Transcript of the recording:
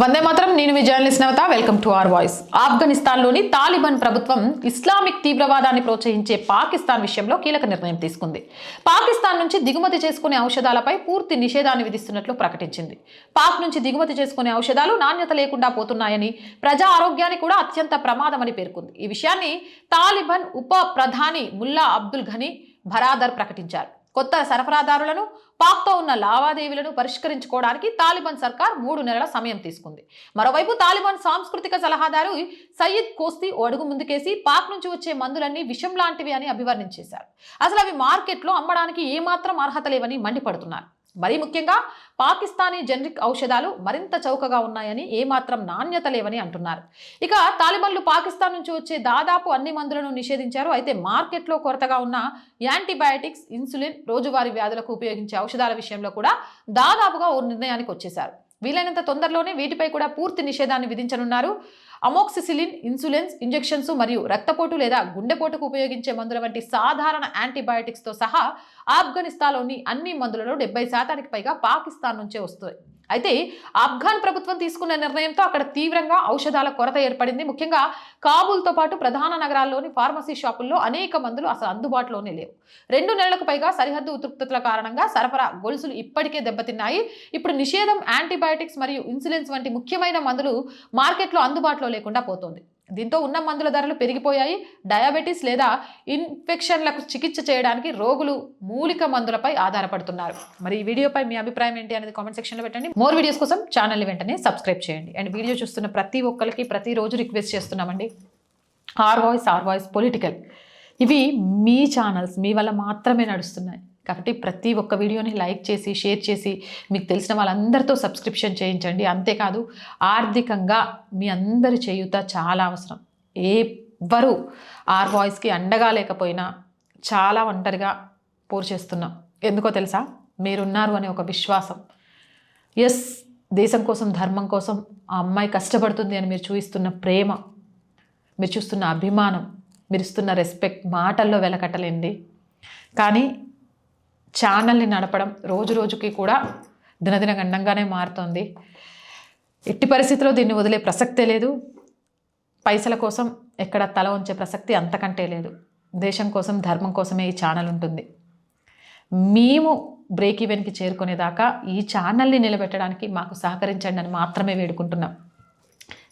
వందే మాత్రం నేను మీ journalist Navata welcome to R voice. ఆఫ్ఘనిస్తాన్లోని Taliban ప్రభుత్వం ఇస్లామిక్ తీవ్రవాదాన్ని ప్రోత్సహించే పాకిస్తాన్ విషయంలో కీలక నిర్ణయం తీసుకుంది. పాకిస్తాన్ నుంచి దిగుమతి చేసుకునే ఔషధాలపై పూర్తి నిషేధాన్ని విధిస్తున్నట్లు ప్రకటించింది. పాక్ నుంచి దిగుమతి చేసుకునే ఔషధాలు నాణ్యత లేకుండా పోతున్నాయని ప్రజా ఆరోగ్యానికి కూడా అత్యంత ప్రమాదమని పేర్కొంది. ఈ విషయాన్ని తాలిబాన్ ఉప ప్రధాని ముల్లా అబ్దుల్ ఘనీ భరాదర్ ప్రకటించారు. కొత్త సరఫరాదారులను పాక్తో ఉన్న లావాదేవీలను పరిష్కరించుకోవడానికి తాలిబాన్ సర్కార్ మూడు నెలల సమయం తీసుకుంది. మరోవైపు తాలిబాన్ సాంస్కృతిక సలహాదారు సయ్యద్ కోస్తి ఓ అడుగు ముందుకేసి పాక్ నుంచి వచ్చే మందులన్నీ విషం లాంటివి అని అభివర్ణించేశారు. అసలు అవి మార్కెట్లో అమ్మడానికి ఏమాత్రం అర్హత లేవని మండిపడుతున్నారు. మరీ ముఖ్యంగా పాకిస్తానీ జనరిక్ ఔషధాలు మరింత చౌకగా ఉన్నాయని ఏమాత్రం నాణ్యత లేవని అంటున్నారు. ఇక తాలిబన్లు పాకిస్తాన్ నుంచి వచ్చే దాదాపు అన్ని మందులను నిషేధించారు. అయితే మార్కెట్లో కొరతగా ఉన్న యాంటీబయాటిక్స్ ఇన్సులిన్ రోజువారీ వ్యాధులకు ఉపయోగించే ఔషధాల విషయంలో కూడా దాదాపుగా ఓ నిర్ణయానికి వచ్చేశారు. వీలైనంత తొందరలోనే వీటిపై కూడా పూర్తి నిషేధాన్ని విధించనున్నారు. అమోక్సిసిలిన్ ఇన్సులిన్స్ ఇంజెక్షన్స్ మరియు రక్తపోటు లేదా గుండెపోటుకు ఉపయోగించే మందుల వంటి సాధారణ యాంటీబయాటిక్స్తో సహా ఆఫ్ఘనిస్తాన్లోని అన్ని మందులలో డెబ్బై శాతానికి పైగా పాకిస్తాన్ నుంచే వస్తాయి అయితే ఆఫ్ఘాన్ ప్రభుత్వం తీసుకున్న నిర్ణయంతో అక్కడ తీవ్రంగా ఔషధాల కొరత ఏర్పడింది. ముఖ్యంగా కాబూల్తో పాటు ప్రధాన నగరాల్లోని ఫార్మసీ షాపుల్లో అనేక మందులు అసలు అందుబాటులోనే లేవు. రెండు నెలలకు పైగా సరిహద్దు ఉతృప్తతల కారణంగా సరఫరా గొలుసులు ఇప్పటికే దెబ్బతిన్నాయి. ఇప్పుడు నిషేధం యాంటీబయాటిక్స్ మరియు ఇన్సులిన్స్ వంటి ముఖ్యమైన మందులు మార్కెట్లో అందుబాటులో లేకుండా పోతోంది. దీంతో ఉన్న మందుల ధరలు పెరిగిపోయాయి. డయాబెటీస్ లేదా ఇన్ఫెక్షన్లకు చికిత్స చేయడానికి రోగులు మూలిక మందులపై ఆధారపడుతున్నారు. మరి ఈ వీడియోపై మీ అభిప్రాయం ఏంటి అనేది కామెంట్ సెక్షన్లో పెట్టండి. మోర్ వీడియోస్ కోసం ఛానల్ని వెంటనే సబ్స్క్రైబ్ చేయండి. అండ్ వీడియో చూస్తున్న ప్రతి ఒక్కరికి ప్రతిరోజు రిక్వెస్ట్ చేస్తున్నామండి. R voice R voice political. ఇవి మీ ఛానల్స్ మీ వల్ల మాత్రమే నడుస్తున్నాయి. కాబట్టి ప్రతి ఒక్క వీడియోని లైక్ చేసి షేర్ చేసి మీకు తెలిసిన వాళ్ళందరితో సబ్స్క్రిప్షన్ చేయించండి. అంతేకాదు ఆర్థికంగా మీ అందరి చేయుత చాలా అవసరం. ఎవ్వరు ఆర్ వాయిస్కి అండగా లేకపోయినా చాలా ఒంటరిగా పోరు చేస్తున్నాం. ఎందుకో తెలుసా? మీరున్నారు అనే ఒక విశ్వాసం. ఎస్ దేశం కోసం ధర్మం కోసం ఆ అమ్మాయి కష్టపడుతుంది అని మీరు చూపిస్తున్న ప్రేమ మీరు చూస్తున్న అభిమానం మీరు ఇస్తున్న రెస్పెక్ట్ మాటల్లో వెలకట్టలేండి. కానీ ఛానల్ని నడపడం రోజు రోజుకి కూడా దినదిన గండంగానే మారుతోంది. ఎట్టి పరిస్థితిలో దీన్ని వదిలే ప్రసక్తే లేదు. పైసల కోసం ఎక్కడ తల ఉంచే ప్రసక్తి అంతకంటే లేదు. దేశం కోసం ధర్మం కోసమే ఈ ఛానల్ ఉంటుంది. మేము బ్రేక్ ఈవెన్కి చేరుకునేదాకా ఈ ఛానల్ని నిలబెట్టడానికి మాకు సహకరించండి అని మాత్రమే వేడుకుంటున్నాం.